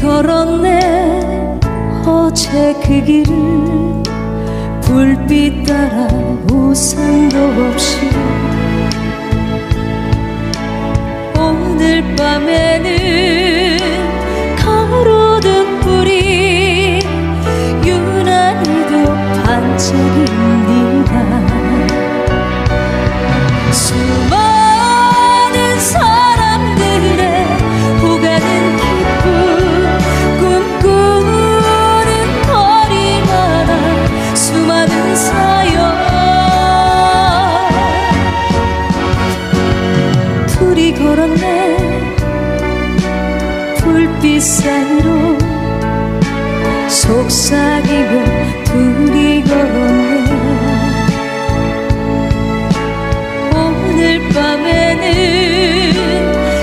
걸었네. 어제 그 길을 불빛 따라 우산도 없이. 사이로 속삭이며 둘이 걸었네 오늘 밤에는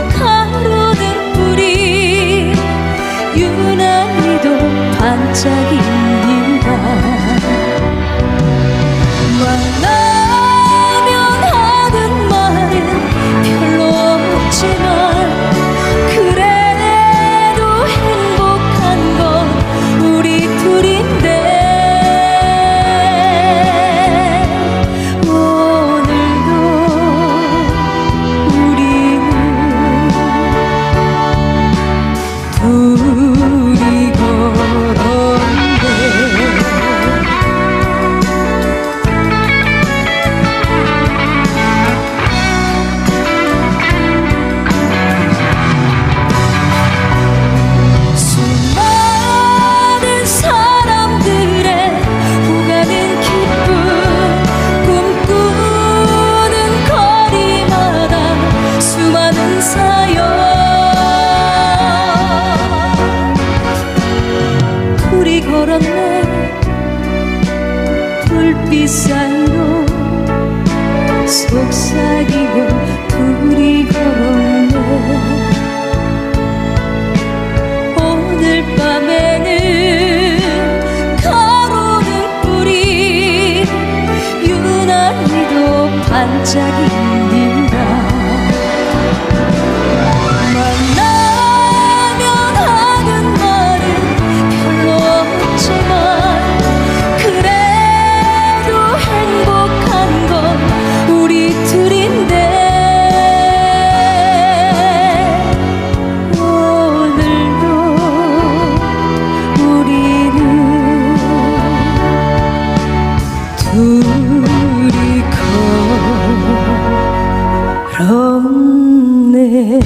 가로등 불이 유난히도 반짝이네 Đi. 없네.